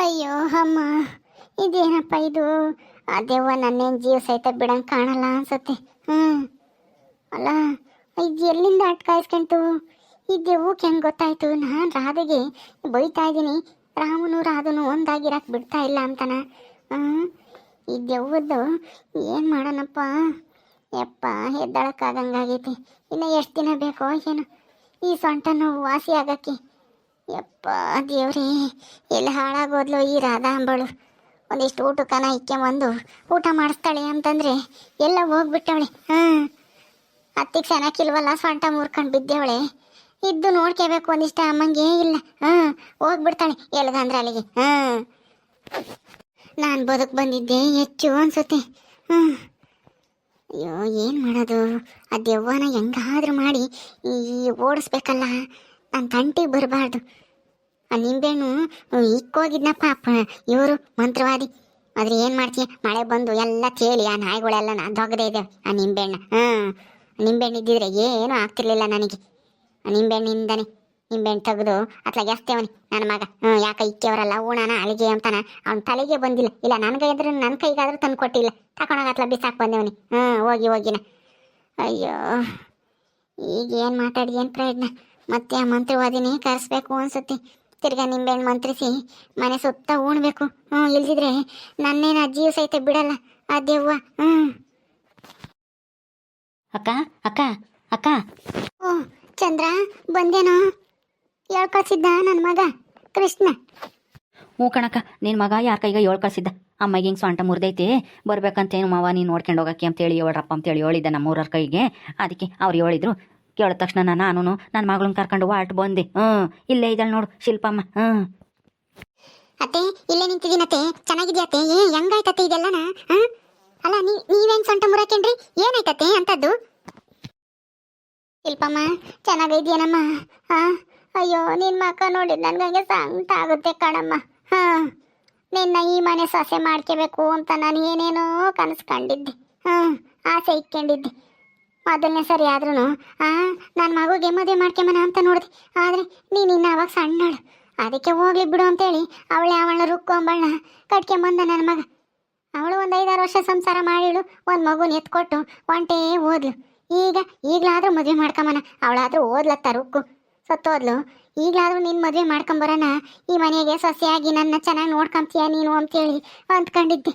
ಅಯ್ಯೋ, ಅಮ್ಮ. ಇದೇನಪ್ಪ ಇದು? ಆ ದೆವ್ವ ನನ್ನೇನು ಜೀವ ಸಹಿತ ಬಿಡಂಗೆ ಕಾಣಲ್ಲ ಅನ್ಸುತ್ತೆ. ಹ್ಞೂ ಅಲ್ಲ, ಇದು ಎಲ್ಲಿಂದ ಅಟ್ಕಾಯಿಸ್ಕೊಂತು? ಈ ದೆವ್ವಕ್ಕೆ ಹೆಂಗೆ ಗೊತ್ತಾಯ್ತು? ನಾನು ರಾಧೆಗೆ ಬೈತಾ ಇದ್ದೀನಿ. ರಾಮನು ರಾಧನು ಒಂದಾಗಿರಕ್ಕೆ ಬಿಡ್ತಾ ಇಲ್ಲ ಅಂತಾನ. ಹ್ಞೂ ಈ ದೆವ್ವದ್ದು ಏನು ಮಾಡೋಣಪ್ಪ? ಯಪ್ಪ ಎದ್ದಾಳಕ್ಕಾಗಂಗಾಗೈತಿ ಇನ್ನು ಎಷ್ಟು ದಿನ ಬೇಕೋ ಏನು. ಈ ಸೊಂಟನು ವಾಸಿ ಆಗಕ್ಕೆ. ಯಪ್ಪ ದೇವ್ರೇ, ಎಲ್ಲಿ ಹಾಳಾಗೋದ್ಲು ಈ ರಾಧಾ ಅಂಬಳು ಒಂದಿಷ್ಟು ಊಟಕ್ಕನ ಇಕ್ಕೊಂಬಂದು ಊಟ ಮಾಡಿಸ್ತಾಳೆ ಅಂತಂದ್ರೆ ಎಲ್ಲ ಹೋಗ್ಬಿಟ್ಟವಳೆ. ಹಾಂ. ಅತ್ತಿಗೆ ಚೆನ್ನಾಗಿಲ್ವಲ್ಲ ಸೊಂಟ ಮುರ್ಕೊಂಡು ಬಿದ್ದೇವಳೆ. ಇದ್ದು ನೋಡ್ಕೋಬೇಕು ಒಂದಿಷ್ಟ ಅಮ್ಮಂಗೆ ಇಲ್ಲ. ಹಾಂ, ಹೋಗ್ಬಿಡ್ತಾಳೆ ಎಲ್ಗಂದ್ರೆ ಅಲ್ಲಿಗೆ. ಹಾಂ. ನಾನು ಬದುಕು ಬಂದಿದ್ದೆ ಹೆಚ್ಚು ಅನ್ಸುತ್ತೆ. ಹಾಂ. ಅಯ್ಯೋ, ಏನು ಮಾಡೋದು? ಆ ದೆವ್ವನ ಹೆಂಗಾದ್ರೂ ಮಾಡಿ ಈ ಓಡಿಸ್ಬೇಕಲ್ಲ. ನನ್ನ ತಂಟಿಗೆ ಬರಬಾರ್ದು. ನಿಂಬೆಹಣ್ಣು ಇಕ್ಕೋಗಿದ್ನಪ್ಪ. ಇವರು ಮಂತ್ರವಾದಿ. ಆದ್ರೆ ಏನು ಮಾಡ್ತೀಯ? ಮಳೆ ಬಂದು ಎಲ್ಲ ಕೇಳಿ, ಆ ನಾಯಿಗಳೆಲ್ಲ ನಾ ದೊಗದೇ ಇದೆ, ಆ ನಿಂಬೆಹಣ್ಣು. ಹಾಂ, ನಿಂಬೆಹಣ್ಣು ಇದ್ದಿದ್ರೆ ಏನೂ ಆಗ್ತಿರ್ಲಿಲ್ಲ ನನಗೆ. ಆ ನಿಂಬೆಹಣ್ಣಿಂದನೇ ನಿಂಬೆಹಣ್ಣು ತೆಗೆದು ಅತ್ಲಾಗ ಎಸ್ತೇವನಿ ನನ್ನ ಮಗ. ಹ್ಞೂ ಯಾಕೆ ಇಕ್ಕಿಯವರಲ್ಲ ಊಣನ ಅಳಿಗೆ ಅಂತಾನ, ಅವ್ನ ತಲೆಗೆ ಬಂದಿಲ್ಲ. ಇಲ್ಲ ನನಗೆ ಇದ್ರೆ ನನ್ನ ಕೈಗಾದ್ರೂ ತಂದು ಕೊಟ್ಟಿಲ್ಲ. ತಕೊಂಡೋಗ ಅತ್ಲ ಬಿಸಾಕ್ ಬಂದೇವನಿ. ಹ್ಞೂ ಹೋಗಿ, ಹೋಗಿನ. ಅಯ್ಯೋ, ಈಗ ಏನು ಮಾತಾಡಿ, ಏನು ಪ್ರಯತ್ನ? ಮತ್ತೆ ಆ ಮಂತ್ರವಾದಿನೇ ಕರೆಸ್ಬೇಕು ಅನ್ಸುತ್ತೆ. ತಿರ್ಗಾ ನಿಂಬೆಹಣ್ಣು ಮಂತ್ರಿಸಿ ಮನೆ ಸುತ್ತ ಉಣ್ಬೇಕು ಹ್ಞೂ ಇಲ್ದಿದ್ರೆ ನನ್ನೇನು ಅಜ್ಜಿಯು ಸಹಿತ ಬಿಡಲ್ಲ. ಆ ದೇವ್ವ ಹ್ಞೂ ಅಕ್ಕ ಅಕ್ಕ ಅಕ್ಕ. ಓ ಚಂದ್ರ ಬಂದೇನೋ? ಹೇಳ್ಕಳ್ಸಿದ್ದ ನನ್ನ ಮಗ ಕೃಷ್ಣ. ಹ್ಞೂ ಕಣಕ್ಕ ನಿನ್ನ ಮಗ ಯಾರ ಕೈಗ ಏಳು ಕಳ್ಸಿದ್ದ ಅಮ್ಮಗೆ ಹಿಂಗೆ ಸೊಂಟ ಮುರಿದೈತಿ. ಬರ್ಬೇಕಂತೇನು ಮಾವ ನೀನು ನೋಡ್ಕೊಂಡು ಹೋಗಕ್ಕೆ ಅಂತೇಳಿ ಹೇಳ್ರಪ್ಪ ಅಂತೇಳಿ ಹೇಳಿದ್ದೆ ನಮ್ಮೂರವ್ರ ಕೈಗೆ. ಅದಕ್ಕೆ ಅವ್ರು ಹೇಳಿದ್ರು ಕೇಳಿದ ತಕ್ಷಣ ನಾನು ನನ್ನ ಮಗಳನ್ನ ಕರ್ಕೊಂಡು ವಾಟ್ ಬಂದೆ. ಹ್ಞೂ, ಇಲ್ಲೇ ಇದ್ದಾಳೆ ನೋಡು ಶಿಲ್ಪಮ್ಮ. ಹ್ಞೂ. ಅತ್ತೆ, ಇಲ್ಲೇ ನಿಂತಿದ್ದೀನತ್ತೆ ಚೆನ್ನಾಗಿದ್ಯಾತೆ ಏ ಹೆಂಗಾಯ್ತತ್ತೆ ಇದೆಲ್ಲನ? ಅಲ್ಲ, ನೀ, ನೀವೇನ್ ಸೊಂಟ ಮುರಕೇನ್ರಿ? ಏನಾಯ್ತತ್ತೆ ಅಂತದ್ದು? ಶಿಲ್ಪಮ್ಮ, ಚೆನ್ನಾಗಿದ್ಯೇನಮ್ಮ? ಹಾ? ಅಯ್ಯೋ, ನಿನ್ ಮಕ್ಕ ನೋಡಿ ನನ್ಗಂಗೆ ಸಂತ ಆಗುತ್ತೆ ಕಣಮ್ಮ. ಹಾ? ನಿನ್ನ ಈ ಮನೆ ಸೊಸೆ ಮಾಡ್ಕೋಬೇಕು ಅಂತ ನಾನು ಏನೇನೋ ಕನಸ್ಕೊಂಡಿದ್ದೆ. ಹಾ ಆಸೆ ಇಟ್ಕೊಂಡಿದ್ದೆ. ಮೊದಲನೇ ಸರಿ ಆದ್ರೂ ಆ ನನ್ನ ಮಗುಗೆ ಮದುವೆ ಮಾಡ್ಕೊಂಬನ ಅಂತ ನೋಡಿದೆ. ಆದರೆ ನೀನು ಇನ್ನು ಅವಾಗ ಸಣ್ಣಳು. ಅದಕ್ಕೆ ಹೋಗ್ಲಿ ಬಿಡು ಅಂತೇಳಿ ಅವಳೆ ಅವಳನ್ನ ರುಕ್ಕೊಂಬಣ್ಣ, ಕಟ್ಕೊಂಬಂದ ನನ್ನ ಮಗ. ಅವಳು ಒಂದು ಐದಾರು ವರ್ಷ ಸಂಸಾರ ಮಾಡಿಳು, ಒಂದು ಮಗುನ ಎತ್ಕೊಟ್ಟು ಒಂಟೇ ಓದ್ಲು. ಈಗ ಈಗಲಾದ್ರೂ ಮದುವೆ ಮಾಡ್ಕೊಂಬನ, ಅವಳಾದರೂ ಓದ್ಲತ್ತ ರುಕ್ಕು. ಸತ್ತೋದ್ಲು. ಈಗಲಾದ್ರೂ ನಿನ್ನ ಮದುವೆ ಮಾಡ್ಕೊಂಬರೋಣ ಈ ಮನೆಗೆ ಸೊಸೆಯಾಗಿ ನನ್ನ ಚೆನ್ನಾಗಿ ನೋಡ್ಕೊಂತೀಯ ನೀನು ಅಂತೇಳಿ ಅಂದ್ಕೊಂಡಿದ್ದೆ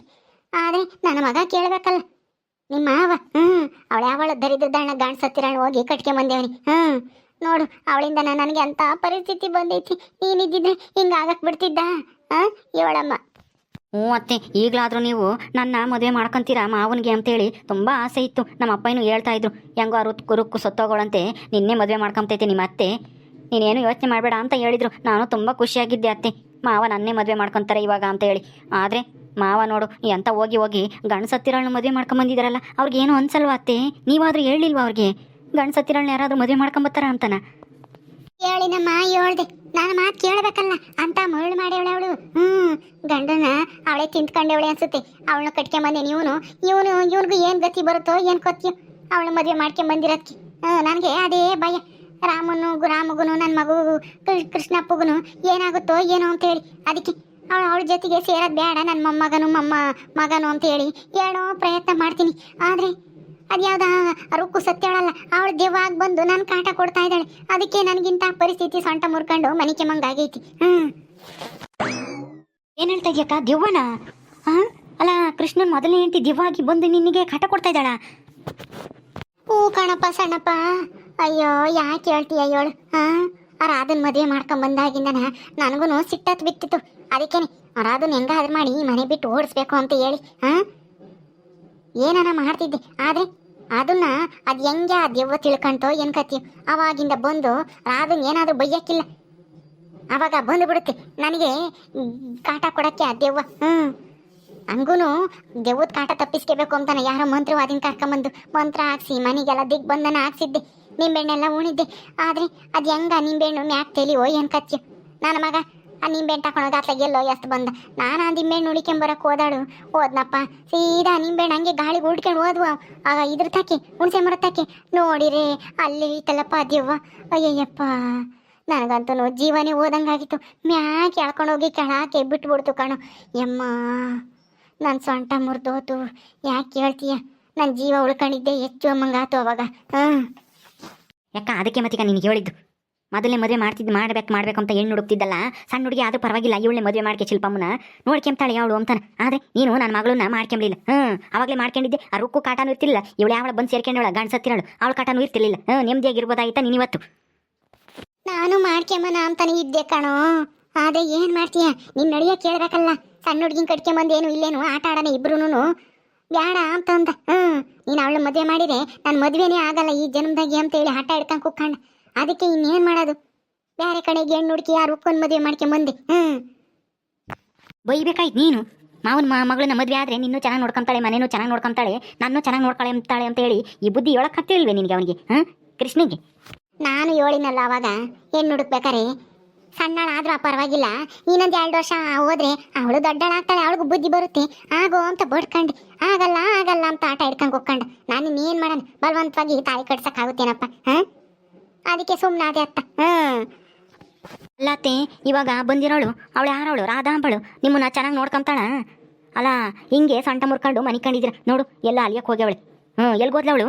ಆದರೆ ನನ್ನ ಮಗ ಕೇಳಬೇಕಲ್ಲ. ನಿಮ್ಮ ಮಾವ? ಹ್ಞೂ ಅವಳ ಯಾವಳ ದರಿದ್ರದಣ್ಣ ಗಾಣ ಸತ್ತಿರಣ್ಣ ಹೋಗಿ ಕಟ್ಕೊಂಬಂದೇವನಿ ಹ್ಞೂ ನೋಡು ಅವಳಿಂದ ನನಗೆ ಅಂತ ಪರಿಸ್ಥಿತಿ ಬಂದೈತಿ. ನೀನಿದ್ದಿದ್ರೆ ಆಗಕ್ಕೆ ಬಿಡ್ತಿದ್ದ? ಹಾಂ? ಹೇಳಮ್ಮ ಹ್ಞೂ ಅತ್ತೆ, ಈಗಲಾದರೂ ನೀವು ನನ್ನ ಮದುವೆ ಮಾಡ್ಕೊಂತೀರಾ ಮಾವನಿಗೆ ಅಂತೇಳಿ? ತುಂಬ ಆಸೆ ಇತ್ತು. ನಮ್ಮ ಅಪ್ಪನೂ ಹೇಳ್ತಾ ಇದ್ರು. ಹೆಂಗೋ ರುಕ್ಕು ಕುರುಕು ಸತ್ತೋಗೋಳಂತೆ. ನಿನ್ನೆ ಮದುವೆ ಮಾಡ್ಕೊಂತೈತೆ ನಿಮ್ಮ ಅತ್ತೆ. ನೀನೇನು ಯೋಚನೆ ಮಾಡಬೇಡ ಅಂತ ಹೇಳಿದ್ರು. ನಾನು ತುಂಬ ಖುಷಿಯಾಗಿದ್ದೆ ಅತ್ತೆ. ಮಾವ ನನ್ನೇ ಮದುವೆ ಮಾಡ್ಕೊತಾರೆ ಇವಾಗ ಅಂತ ಹೇಳಿ. ಆದರೆ ಮಾವ ನೋಡು ಎಂತ ಹೋಗಿ ಹೋಗಿ ಗಂಡಸತ್ತಿರಳನ್ನ ಮದುವೆ ಮಾಡ್ಕೊಂಬಂದಿದ್ದಾರಲ್ಲ ಅವ್ರಿಗೇನು ಅನ್ಸಲ್ವಾ ಅತ್ತೆ? ನೀವಾದ್ರೂ ಹೇಳಿಲ್ವಾ ಅವ್ರಿಗೆ? ಗಂಡಸತ್ತಿರಳನ್ನ ಯಾರಾದರೂ ಮದುವೆ ಮಾಡ್ಕೊಂಬತ್ತಾರ ಅಂತನ? ಹೇಳಿನಮ್ಮ ಹೇಳ್ದೆ. ನಾನು ಮಾತು ಕೇಳಬೇಕಲ್ಲ, ಅಂತ ಮರಳು ಮಾಡ್ಯವಳೆ ಅವಳು. ಹ್ಮ್, ಗಂಡನ ಅವಳೆ ತಿಂತ್ಕೊಂಡವಳೆ ಅನ್ಸುತ್ತೆ. ಅವಳನ್ನ ಕಟ್ಕೊಂಬಂದೆ ಇವನು ಇವನು, ಇವನಿಗೂ ಏನು ಗತಿ ಬರುತ್ತೋ, ಏನು ಕೊತ್ತೀಯೋ ಅವಳು ಮದುವೆ ಮಾಡ್ಕೊಂಬಂದಿರೋದಕ್ಕೆ ಹ್ಞೂ ನನಗೆ ಅದೇ ಭಯ. ರಾಮನು ರಾಮಗುನು ನನ್ನ ಮಗು ಕೃಷ್ಣಪ್ಪಗುನು ಏನಾಗುತ್ತೋ ಏನೋ ಅಂತೇಳಿ ಅದಕ್ಕೆ ಅವಳು ಅವಳ ಜೊತೆಗೆ ಸೇರೋದು ಬೇಡ ನನ್ನ ಮೊಮ್ಮಗನು ಮೊಮ್ಮ ಮಗನು ಅಂತೇಳಿ ಹೇಳೋ ಪ್ರಯತ್ನ ಮಾಡ್ತೀನಿ. ಆದರೆ ಅದು ಯಾವ್ದ ರುಕ್ಕು ಸತ್ಯವಳಲ್ಲ ಅವಳು ದೆವ್ವಾಗಿ ಬಂದು ನನ್ನ ಕಾಟ ಕೊಡ್ತಾ ಇದ್ದಾಳೆ. ಅದಕ್ಕೆ ನನಗಿಂತ ಪರಿಸ್ಥಿತಿ ಸೊಂಟ ಮುರ್ಕೊಂಡು ಮನಿಕೆ ಮಂಗಾಗೈತಿ ಹ್ಮ್. ಏನು ಹೇಳ್ತಾ ಇದೆಯಕ್ಕ ದೆವ್ವನ? ಹಾಂ ಅಲ್ಲ ಕೃಷ್ಣನ್ ಮೊದಲನೇ ಹೆಂಡತಿ ದೆವ್ವಾಗಿ ಬಂದು ನಿನಗೆ ಕಾಟ ಕೊಡ್ತಾ ಇದ್ದಾಳ? ಹೂ ಕಣಪ್ಪ ಸಣ್ಣಪ್ಪ. ಅಯ್ಯೋ ಯಾಕೆ ಹೇಳ್ತೀಯ ಅಯ್ಯೋಳು ಹಾ ರಾಧನ್ ಮದುವೆ ಮಾಡ್ಕೊಂಡ್ ಬಂದಾಗಿಂದನ ನನಗೂ ಸಿಟ್ಟತ್ ಬಿತ್ತಿತ್ತು. ಅದಕ್ಕೇನೆ ರಾಧನ್ ಹೆಂಗಾದ್ರೂ ಮಾಡಿ ಮನೆ ಬಿಟ್ಟು ಓಡಿಸ್ಬೇಕು ಅಂತ ಹೇಳಿ ಹಾ ಏನನ ಮಾಡ್ತಿದ್ದೆ. ಆದ್ರೆ ಅದನ್ನ ಅದ್ ಹೆಂಗೆ ಆ ದೆವ್ವ ತಿಳ್ಕೊಂತೋ ಏನ್ ಕತ್ತೀವಿ ಅವಾಗಿಂದ ಬಂದು ರಾಧನ್ ಏನಾದ್ರು ಬೈಯಕ್ಕಿಲ್ಲ. ಅವಾಗ ಬಂದು ಬಿಡುತ್ತೆ ನನಗೆ ಕಾಟ ಕೊಡಕ್ಕೆ ಆ ದೆವ್ವ ಹ್ಮ್ ಹಂಗೂನು ದೆವ್ವದ ಕಾಟ ತಪ್ಪಿಸ್ಕೋಬೇಕು ಅಂತಾನೆ ಯಾರೋ ಮಂತ್ರವಾದಿನ ಕರ್ಕೊಂಬಂದು ಮಂತ್ರ ಹಾಕ್ಸಿ ಮನೆಗೆಲ್ಲ ದಿಗ್ ಬಂದನ ಹಾಕ್ಸಿದ್ದೆ. ನಿಂಬೆಹಣ್ಣೆಲ್ಲ ಉಣಿದ್ದೆ. ಆದರೆ ಅದು ಹೆಂಗ ನಿಂಬೆಹಣ್ಣು ಮ್ಯಾಕ್ ತೆಲಿವೋ ಏನು ಕಚ್ಚಿ ನನ್ನ ಮಗ, ಆ ನಿಂಬೆಹಣ್ಣು ತಕೊಂಡೋಗ ಅತ್ಲಾಗ ಎಲ್ಲೋ ಎಷ್ಟು ಬಂದ. ನಾನು ಆ ನಿಂಬೆಹಣ್ಣು ಉಳಿಕೊಂಬರಕ್ಕೆ ಹೋದಾಳು. ಹೋದ್ನಪ್ಪ. ಸೀದಾ ನಿಂಬೆಹಣ್ಣು ಹಂಗೆ ಗಾಳಿಗೆ ಉಡ್ಕೊಂಡು ಹೋದ್ವು ಆಗ ಇದ್ರ ತಾಕಿ ಹುಣಸೆ ಮರ ತಾಕಿ ನೋಡಿರಿ, ಅಲ್ಲಿ ಇತ್ತಲ್ಲಪ್ಪ ದೆವ್ವ. ಅಯ್ಯಯ್ಯಪ್ಪ. ನನಗಂತೂ ಜೀವನೇ ಓದಂಗಾಗಿತ್ತು ಮ್ಯಾಕೆ ಎಳ್ಕೊಂಡೋಗಿ ಕೆಳಕ್ಕೆ ಬಿಟ್ಬಿಡ್ತು ಕಣು. ಯಮ್ಮ ನನ್ನ ಸೊಂಟ ಮುರಿದೋತು. ಯಾಕೆ ಕೇಳ್ತೀಯ? ನನ್ನ ಜೀವ ಉಳ್ಕೊಂಡಿದ್ದೆ, ಹೆಚ್ಚು ಅಮ್ಮಂಗಾತು ಅವಾಗ. ಹಾಂ ಯಾಕ, ಅದಕ್ಕೆ ಮತ್ತೀಗ ನಿನಗೆ ಹೇಳಿದ್ದು. ಮೊದಲೇ ಮದುವೆ ಮಾಡ್ತಿದ್ದು ಮಾಡ್ಬೇಕು ಮಾಡ್ಬೇಕು ಅಂತ ಹೆಣ್ಣು ಹುಡುಕ್ತಿದ್ದಲ್ಲ, ಸಣ್ಣ ಹುಡುಗಿ ಅದು ಪರವಾಗಿಲ್ಲ ಇವಳನ್ನೇ ಮದುವೆ ಮಾಡ್ಕೆ ಶಿಲ್ಪಮ್ಮನ ನೋಡ್ಕೊಂತಾಳೆ ಅವಳು ಅಂತಾನೆ. ಆದ್ರೆ ನೀನು ನನ್ನ ಮಗಳನ್ನ ಮಾಡ್ಕೊಂಬಲಿಲ್ಲ ಹ್ಞೂ ಅವಾಗಲೇ ಮಾಡ್ಕೊಂಡಿದ್ದೆ. ಆ ರುಕ್ಕು ಕಾಟನೂ ಇರ್ತಿಲ್ಲ ಇವಳು ಯಾವಳ ಬಂದು ಸೇರ್ಕೊಂಡವಳ ಗಂಡ್ಸತ್ತಿರಳು ಅವಳ ಕಾಟನೂ ಇರ್ತಿರ್ಲಿಲ್ಲ. ಹ್ಞೂ ನೆಮ್ಮದಿಯಾಗಿರ್ಬೋದಾಯ್ತಾ ನೀನು ಇವತ್ತು? ನಾನು ಮಾಡ್ಕೊಂಬನ ಅಂತಾನೆ ಇದ್ದೆ ಕಣೋ. ಅದೇ ಏನ್ ಮಾಡ್ತೀಯ? ನಿನ್ನ ನಡಿಯ ಕೇಳ್ಬೇಕಲ್ಲ. ಸಣ್ಣ ಹುಡುಗಿನ ಕಟ್ಕೊಂಬಂದು ಏನು ಇಲ್ಲೇನು? ಆಟ ಆಡೋಣ ಇಬ್ರುನು ಬ್ಯಾಡ ಅಂತ ಅಂದ. ಹ್ಮ್ ನೀನ್ ಅವಳು ಮದ್ವೆ ಮಾಡಿದ್ರೆ ನಾನು ಮದುವೆನೇ ಆಗಲ್ಲ ಈ ಜನ್ಮದಾಗೆ ಅಂತ ಹೇಳಿ ಹಠ ಹಿಡ್ಕೊಂಡ್ ಕುಕ್ಕಂಡ ಅದಕ್ಕೆ ಇನ್ನೇನ್ ಮಾಡೋದು? ಬೇರೆ ಕಡೆ ಹೆಣ್ಣು ಹುಡುಕಿ ಯಾರು ಮದುವೆ ಮದ್ವೆ ಮಾಡ್ಕೊಂಬಂದೆ ಹ್ಮ್. ಬೈಬೇಕಾಯ್ತು ನೀನು? ಮಾವನ ಮಗಳನ್ನ ಮದುವೆ ಆದ್ರೆ ನಿನ್ನೂ ಚೆನ್ನಾಗಿ ನೋಡ್ಕೊಂತಾಳೆ ಮನೇನೂ ಚೆನ್ನಾಗಿ ನೋಡ್ಕೊಂತಾಳೆ ನಾನು ಚೆನ್ನಾಗಿ ನೋಡ್ಕೊಳ್ಳೆ ಅಂತಾಳೆ ಅಂತ ಹೇಳಿ ಈ ಬುದ್ಧಿ ಹೇಳಕ್ ಆಗ್ತಿಲ್ವೇ ನಿನಗೆ ಅವನಿಗೆ ಹಾಂ ಕೃಷ್ಣಿಗೆ? ನಾನು ಹೇಳಿನಲ್ಲ ಅವಾಗ ಹೆಣ್ಣು ಹುಡುಕ್ಬೇಕಾರೆ ಸಣ್ಣಳಾದ್ರೂ ಪರವಾಗಿಲ್ಲ. ಇನ್ನೊಂದು ಎರಡು ವರ್ಷ ಹೋದ್ರೆ ಅವಳು ದೊಡ್ಡಳಾಗ್ತಾಳೆ, ಅವಳಿಗೂ ಬುದ್ಧಿ ಬರುತ್ತೆ. ಆಗೋ ಅಂತ ಬಡ್ಕಂಡು, ಆಗಲ್ಲ ಆಗಲ್ಲ ಅಂತ ಆಟ ಹಿಡ್ಕೊಂಡು ಹೋಗ್ಕಂಡು ನಾನು ಏನು ಮಾಡೋಣ ಬಲವಂತವಾಗಿ ತಾಯಿ ಕಟ್ಸಕ್ಕಾಗುತ್ತೇನಪ್ಪ ಹಾಂ? ಅದಕ್ಕೆ ಸುಮ್ಮನೆ ಅದೇ ಅತ್ತ, ಹಾಂ. ಅಲ್ಲತ್ತೆ, ಇವಾಗ ಬಂದಿರೋಳು, ಅವಳು ಯಾರೋಳು? ರಾಧಾಂಬಳು. ನಿಮ್ಮನ್ನ ಚೆನ್ನಾಗಿ ನೋಡ್ಕೊಂತಾಳ? ಅಲ್ಲ ಹಿಂಗೆ ಸೊಂಟ ಮುರ್ಕೊಂಡು ಮನಿಕಂಡಿದಿರ ನೋಡು, ಎಲ್ಲ ಅಲಿಯಕ್ಕೆ ಹೋಗ್ಯವಳೆ. ಹ್ಞೂ ಎಲ್ಲಿ ಅವಳು?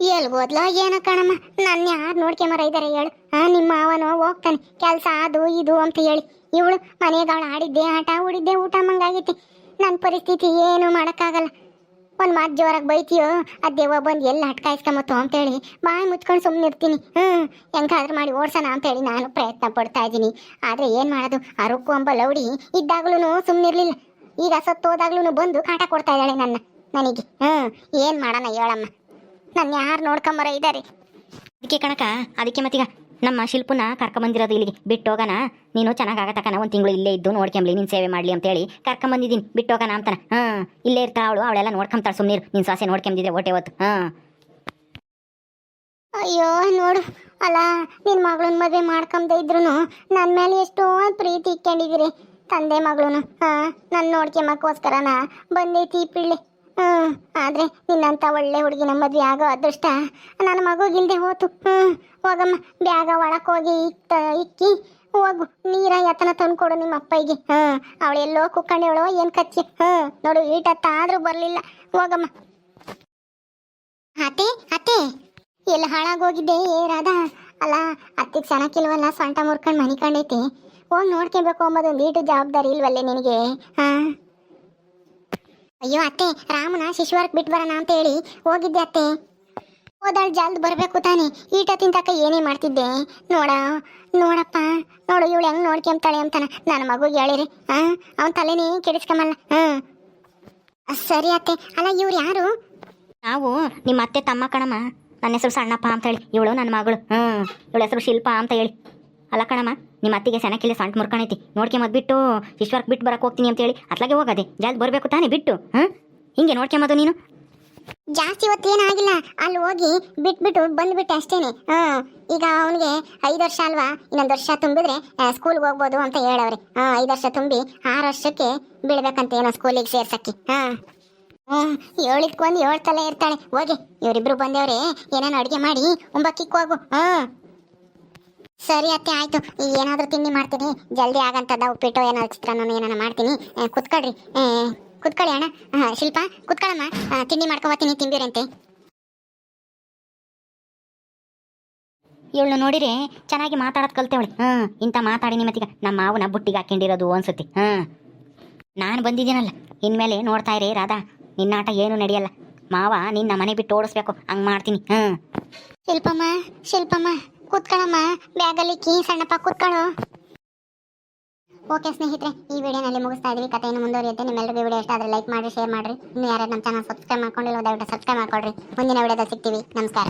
ಎಲ್ಗೋದ್ಲ ಏನ ಕಣಮ್ಮ? ನನ್ನ ಯಾರು ನೋಡ್ಕೊಂಬರ ಇದ್ದಾರೆ ಹೇಳು. ಆ, ನಿಮ್ಮ ಅವನು ಹೋಗ್ತಾನೆ. ಕೆಲಸ ಅದು ಇದು ಅಂತ ಹೇಳಿ. ಇವಳು ಮನೆಗಳು ಆಡಿದ್ದೆ ಆಟ, ಉಡಿದ್ದೆ ಊಟ, ಮಂಗಾಗೈತಿ. ನನ್ನ ಪರಿಸ್ಥಿತಿ ಏನು ಮಾಡೋಕ್ಕಾಗಲ್ಲ. ಒಂದು ಮಾತು ಜೋರಾಗಿ ಬೈತೀಯೋ? ಅದೇವ ಬಂದು ಎಲ್ಲ ಅಂತ ಅಂತೇಳಿ ಬಾಯಿ ಮುಚ್ಕೊಂಡು ಸುಮ್ಮನೆ ಇರ್ತೀನಿ. ಹ್ಞೂ ಹೆಂಗಾದ್ರೂ ಮಾಡಿ ಓಡ್ಸೋಣ ಅಂತೇಳಿ ನಾನು ಪ್ರಯತ್ನ ಪಡ್ತಾ ಇದ್ದೀನಿ. ಆದರೆ ಏನು ಮಾಡೋದು? ಆ ಅಂಬ ಲೌಡಿ ಇದ್ದಾಗ್ಲೂ ಸುಮ್ಮನಿರ್ಲಿಲ್ಲ ಈಗ ಸತ್ತೋದಾಗ್ಲೂ ಬಂದು ಕಾಟ ಕೊಡ್ತಾ ಇದ್ದಾಳೆ ನನ್ನ, ನನಗೆ. ಹ್ಞೂ ಏನು ಮಾಡೋಣ ಹೇಳಮ್ಮ? ನನ್ನ ಯಾರು ನೋಡ್ಕೊಂಬರ ಇದ್ದಾರೆ ಅದಕ್ಕೆ ಕಣಕ ಅದಕ್ಕೆ ಮತ್ತೀಗ ನಮ್ಮ ಶಿಲ್ಪನ ಕರ್ಕೊಂಬಂದಿರೋದು ಇಲ್ಲಿಗೆ. ಬಿಟ್ಟು ಹೋಗೋಣ ನೀನು ಚೆನ್ನಾಗಿ ಆಗತಕ್ಕನ ಒಂದು ತಿಂಗಳು ಇಲ್ಲೇ ಇದ್ದು ನೋಡ್ಕೊಂಬ್ಲಿ ನಿನ್ ಸೇವೆ ಮಾಡಲಿ ಅಂತೇಳಿ ಕರ್ಕೊಂಬಂದಿದ್ದೀನಿ ಬಿಟ್ಟು ಹೋಗೋಣ ಅಂತಾನೆ. ಹಾಂ ಇಲ್ಲೇ ಇರ್ತಾ ಅವಳು ಅವಳೆಲ್ಲ ನೋಡ್ಕೊಂತಾಳೆ ಸುಮ್ಮನೆ ನೀನು ಸಾಸೆ ನೋಡ್ಕೊಂಬಿದ್ರೆ ಹೊಟ್ಟೆ ಹೊತ್ತು. ಹಾಂ. ಅಯ್ಯೋ ನೋಡು. ಅಲ್ಲ ನಿನ್ನ ಮಗಳನ್ನ ಮದುವೆ ಮಾಡ್ಕೊಂಬದೇ ಇದ್ರು ನನ್ನ ಮೇಲೆ ಎಷ್ಟೋ ಪ್ರೀತಿ ಇಟ್ಕೊಂಡಿದ್ದೀರಿ ತಂದೆ ಮಗಳನು. ಹಾಂ ನನ್ನ ನೋಡ್ಕೊಂಬಕ್ಕೋಸ್ಕರನ ಬಂದೈತಿ ಪಿಳ್ಳಿ. ಆದರೆ ನಿನ್ನಂಥ ಒಳ್ಳೆ ಹುಡುಗಿನ ಮದುವೆ ಆಗೋ ಅದೃಷ್ಟ ನನ್ನ ಮಗುಗಿಲ್ದೆ ಹೋತು. ಹ್ಮ್, ಹೋಗಮ್ಮ, ಬ್ಯಾಗ ಒಳಕ್ಕೆ ಹೋಗಿ ಇಟ್ಟ ಇಕ್ಕಿ, ಹೋಗು. ನೀರ ಯತನ ತಂದ್ಕೊಡು ನಿಮ್ಮ ಅಪ್ಪಗೆ ಹಾಂ ಅವಳೆಲ್ಲೋ ಕುಕ್ಕಂಡೇವಳೋ ಏನು ಕಚ್ಚಿ ಹಾಂ ನೋಡು ಈಟತ್ತ ಆದ್ರೂ ಬರಲಿಲ್ಲ. ಹೋಗಮ್ಮ. ಅತ್ತೆ ಅತ್ತೆ. ಎಲ್ಲಿ ಹಾಳಾಗೋಗಿದ್ದೆ ಏ ರಾಧಾ. ಅಲ್ಲ, ಅತ್ತಿಗೆ ಚೆನ್ನಾಗಿಲ್ವಲ್ಲ ಸೊಂಟ ಮುರ್ಕೊಂಡು ಮನಿಕಂಡೈತಿ. ಹೋಗಿ ನೋಡ್ಕೊಬೇಕು ಅಂಬೋದು ಒಂದು ಈಟು ಜವಾಬ್ದಾರಿ ಇಲ್ವಲ್ಲೇ ನಿನಗೆ? ಹಾ? ಅಯ್ಯೋ ಅತ್ತೆ, ರಾಮನ ಶಿಶುವರ್ಕ್ ಬಿಟ್ಟು ಬರೋಣ ಅಂತ ಹೇಳಿ ಹೋಗಿದ್ದೆ ಅತ್ತೆ. ಹೋದಳು ಜಲ್ದ್ ಬರಬೇಕು ತಾನೆ. ಈಟ ತಿಂತಕ ಏನೇ ಮಾಡ್ತಿದ್ದೆ? ನೋಡ, ನೋಡಪ್ಪ. ನೋಡು, ಇವಳು ಹೆಂಗ್ ನೋಡ್ಕೊಂತಾಳೆ ಅಂತಾನ. ನನ್ನ ಮಗುಗೆ ಹೇಳಿರಿ. ಹಾ ಅವನ್ ತಲೆನೇ ಕೆಡಿಸ್ಕೊಂಬಲ್ಲ. ಹಾ ಸರಿ ಅತ್ತೆ. ಅಲ್ಲ, ಇವ್ರು ಯಾರು? ನಾವು ನಿಮ್ಮ ಅತ್ತೆ ತಮ್ಮ ಕಣಮ್ಮ. ನನ್ನ ಹೆಸರು ಸಣ್ಣಪ್ಪ ಅಂತ ಹೇಳಿ. ಇವಳು ನನ್ನ ಮಗಳು. ಹ್ಞೂ ಇವಳ ಹೆಸರು ಶಿಲ್ಪ ಅಂತ ಹೇಳಿ. ಅಲ್ಲ ಕಣಮ್ಮ, ನಿಮ್ಮ ಅತ್ತಿಗೆ ಸೆನಕಿಲ್ಲ ಸಂಟ್ ಮುರ್ಕೊಂಡೈತಿ ನೋಡ್ಕೊಂಬದ್ ಬಿಟ್ಟು ಶಿಶ್ವರ್ಕ್ ಬಿಟ್ಟು ಬರಕ್ಕೆ ಹೋಗ್ತೀನಿ ಅಂತೇಳಿ ಅತ್ಲಾಗೆ ಹೋಗದೆ. ಜಲ್ದಿ ಬರಬೇಕು ತಾನೇ ಬಿಟ್ಟು, ಹಾಂ? ಹಿಂಗೆ ನೋಡ್ಕೊಂಬದು ನೀನು? ಜಾಸ್ತಿ ಹೊತ್ತೇನಾಗಿಲ್ಲ ಅಲ್ಲಿ ಹೋಗಿ ಬಿಟ್ಬಿಟ್ಟು ಬಂದ್ಬಿಟ್ಟೆ ಅಷ್ಟೇನೆ. ಹಾಂ, ಈಗ ಅವನಿಗೆ ಐದು ವರ್ಷ ಅಲ್ವಾ? ಇನ್ನೊಂದು ವರ್ಷ ತುಂಬಿದ್ರೆ ಸ್ಕೂಲ್ಗೆ ಹೋಗ್ಬೋದು ಅಂತ ಹೇಳವ್ರೆ. ಹಾಂ, ಐದು ವರ್ಷ ತುಂಬಿ ಆರು ವರ್ಷಕ್ಕೆ ಬೀಳ್ಬೇಕಂತ ಏನೋ ಸ್ಕೂಲಿಗೆ ಸೇರ್ಸಕ್ಕೆ. ಹಾಂ. ಹ್ಞೂ ಏಳಿದ್ಕೊಂದು ಏಳ್ತಲೇ ಇರ್ತಾಳೆ. ಹೋಗಿ, ಇವರಿಬ್ರು ಬಂದೇವ್ರೆ, ಏನೇನು ಅಡುಗೆ ಮಾಡಿ ಒಂಬಕ್ಕಿಕ್ಕೋಗು ಹಾ. ಸರಿ ಅತ್ತೆ ಆಯ್ತು. ಈಗ ಏನಾದರೂ ತಿಂಡಿ ಮಾಡ್ತೀನಿ. ಜಲ್ದಿ ಆಗಂತದ ಉಪ್ಪಿಟ್ಟು ಏನಾದ್ರು ಚಿತ್ರಾನ್ನ ಏನಾನ ಮಾಡ್ತೀನಿ. ಕುತ್ಕೊಳ್ರಿ. ಕುತ್ಕೊಳ್ಳಿ ಅಣ್ಣ. ಶಿಲ್ಪ ಕುತ್ಕೊಳ್ಳಮ್ಮ. ತಿಂಡಿ ಮಾಡ್ಕೊಬತ್ತೀನಿ ತಿಂದಿರಂತೆ ಇವಳು ನೋಡಿರಿ ಚೆನ್ನಾಗಿ ಮಾತಾಡೋದು ಕಲ್ತೇವಳು. ಹಾಂ ಇಂಥ ಮಾತಾಡಿ ನಿಮ್ಮತ್ತೀಗ ನಮ್ಮ ಮಾವನ ಬುಟ್ಟಿಗೆ ಹಾಕೊಂಡಿರೋದು ಅನ್ಸುತ್ತೆ. ಹಾಂ. ನಾನು ಬಂದಿದ್ದೀನಲ್ಲ. ಇನ್ಮೇಲೆ ನೋಡ್ತಾ ಇರಿ ರಾಧಾ. ನಿನ್ನಾಟ ಏನು ನಡೆಯಲ್ಲ. ಮಾವ ನಿನ್ನ ಮನೆ ಬಿಟ್ಟು ಓಡಿಸ್ಬೇಕು. ಹಂಗೆ ಮಾಡ್ತೀನಿ. ಹಾಂ. ಶಿಲ್ಪಮ್ಮ ಶಿಲ್ಪಮ್ಮ. ಕೂತ್ಕೊಳ್ಳಮ್ಮ ಬ್ಯಾಗಲ್ಲಿ ಕೀ ಸಣ್ಣಪ್ಪ ಕೂತ್ಕೊಳ್ಳು ಓಕೆ ಸ್ನೇಹಿತರೆ, ಈ ವಿಡಿಯೋನಲ್ಲಿ ಮುಗಿಸ್ತಾ ಇದೀವಿ. ಕಥೆಯನ್ನು ಮುಂದುವರಿಯುತ್ತೆ. ನಿಮ್ಮೆಲ್ಲರಿಗೂ ವಿಡಿಯೋ ಇಷ್ಟ ಆದರೆ ಲೈಕ್ ಮಾಡಿ ಶೇರ್ ಮಾಡಿರಿ. ಇನ್ನು ಯಾರು ನಮ್ಮ ಚಾನಲ್ ಸಬ್ಸ್ಕ್ರೈಬ್ ಮಾಡ್ಕೊಂಡಿಲ್ಲ ದಯವಿಟ್ಟು ಸಬ್ಸ್ಕ್ರೈಬ್ ಮಾಡ್ಕೊಳ್ರಿ. ಮುಂದಿನ ವಿಡಿಯೋದಲ್ಲಿ ಸಿಗ್ತೀವಿ. ನಮಸ್ಕಾರ.